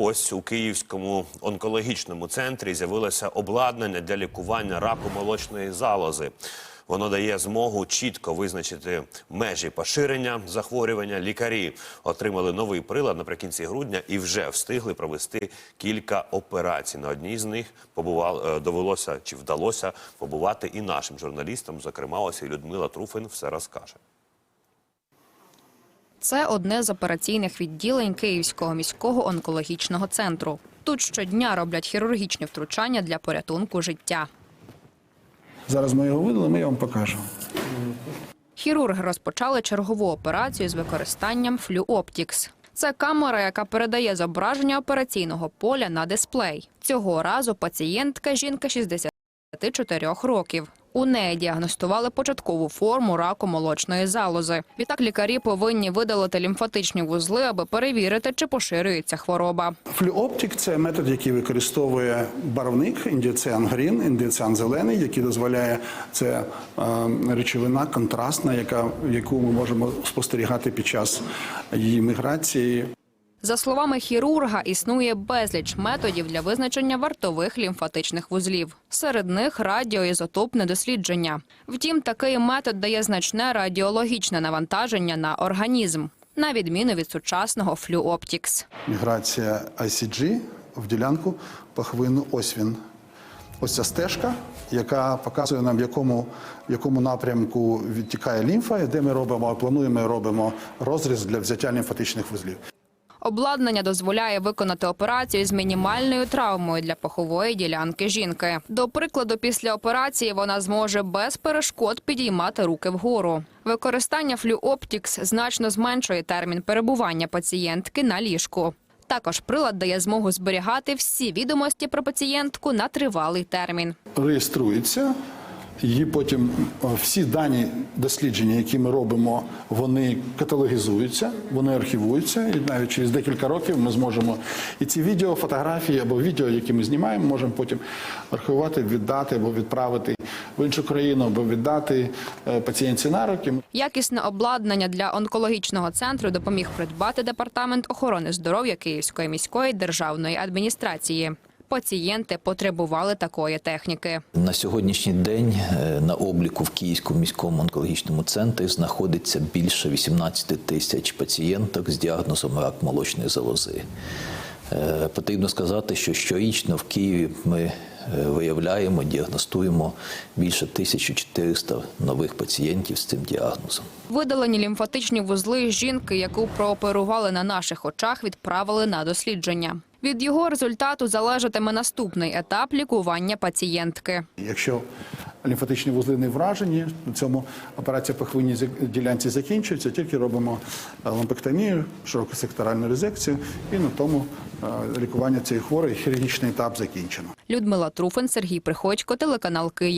Ось у Київському онкологічному центрі з'явилося обладнання для лікування раку молочної залози. Воно дає змогу чітко визначити межі поширення захворювання. Лікарі отримали новий прилад наприкінці грудня і вже встигли провести кілька операцій. На одній з них побував е, довелося чи вдалося побувати і нашим журналістам. Зокрема, ось і Людмила Труфин все розкаже. Це одне з операційних відділень Київського міського онкологічного центру. Тут щодня роблять хірургічні втручання для порятунку життя. Зараз ми його видали, ми вам покажемо. Хірурги розпочали чергову операцію з використанням FluOptics. Це камера, яка передає зображення операційного поля на дисплей. Цього разу пацієнтка жінка 64 років. У неї діагностували початкову форму раку молочної залози. Відтак лікарі повинні видалити лімфатичні вузли, аби перевірити, чи поширюється хвороба. Флюоптик це метод, який використовує барвник індіоціан грін, індіоціан зелений, який дозволяє це е, речовина контрастна, яка яку ми можемо спостерігати під час її міграції. За словами хірурга, існує безліч методів для визначення вартових лімфатичних вузлів. Серед них радіоізотопне дослідження. Втім, такий метод дає значне радіологічне навантаження на організм, на відміну від сучасного флюоптікс. Міграція ICG в ділянку пахвину. Ось він. Ось ця стежка, яка показує нам, в якому, в якому напрямку відтікає лімфа, і де ми робимо, плануємо і робимо розріз для взяття лімфатичних вузлів. Обладнання дозволяє виконати операцію з мінімальною травмою для пахової ділянки жінки. До прикладу, після операції вона зможе без перешкод підіймати руки вгору. Використання флюоптікс значно зменшує термін перебування пацієнтки на ліжку. Також прилад дає змогу зберігати всі відомості про пацієнтку на тривалий термін. реєструється. Її потім всі дані дослідження, які ми робимо, вони каталогізуються, вони архівуються, і навіть через декілька років ми зможемо і ці відео, фотографії або відео, які ми знімаємо, можемо потім архівувати, віддати або відправити в іншу країну, або віддати е, пацієнтці на руки. Якісне обладнання для онкологічного центру допоміг придбати департамент охорони здоров'я Київської міської державної адміністрації. Пацієнти потребували такої техніки. На сьогоднішній день е, на обліку в Київському міському онкологічному центрі знаходиться більше 18 тисяч пацієнток з діагнозом рак молочної залози. Е, Потрібно сказати, що щорічно в Києві ми е, виявляємо, діагностуємо більше 1400 нових пацієнтів з цим діагнозом. Видалені лімфатичні вузли жінки, яку прооперували на наших очах, відправили на дослідження. Від його результату залежатиме наступний етап лікування пацієнтки. Якщо лімфатичні вузли не вражені, на цьому операція по хвильній ділянці закінчується, тільки робимо е, лампектомію, широкосекторальну резекцію, і на тому е, лікування цієї хворої хірургічний етап закінчено. Людмила Труфин, Сергій Приходько, телеканал Київ.